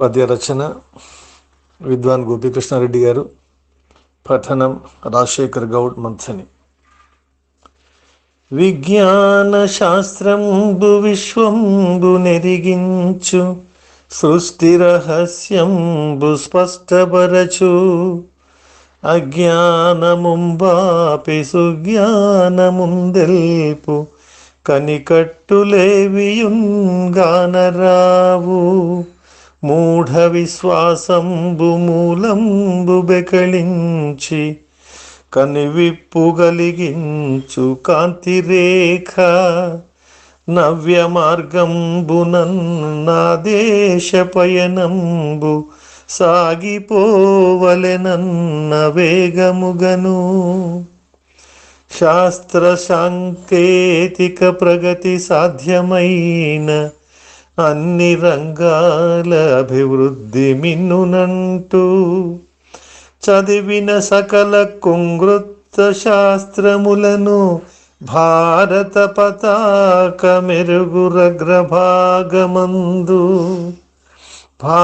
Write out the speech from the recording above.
పద్య రచన విద్వాన్ గోపీకృష్ణారెడ్డి గారు పఠనం రాజశేఖర్ గౌడ్ మంథని. విజ్ఞాన శాస్త్రంబు విశ్వంబు నెరిగించు సృష్టి రహస్యంబు స్పష్టపరచు అజ్ఞానముంబాపి సుజ్ఞానముందెల్పు కనికట్టులేవియుంగానరావు మూఢ విశ్వాసంబు మూలంబు బెకళించి కనివిప్పుగలిగించు కాంతిరేఖ నవ్య మార్గంబునన్నాదేశ పయనంబు సాగిపోవలెనన్న వేగముగను. శాస్త్ర సాంకేతిక ప్రగతి సాధ్యమైన అన్ని రంగాల అభివృద్ధి మిన్నునంటూ చదివిన సకల కుంగృత్త శాస్త్రములను భారత పతాక మెరుగురగ్రభాగమందు భా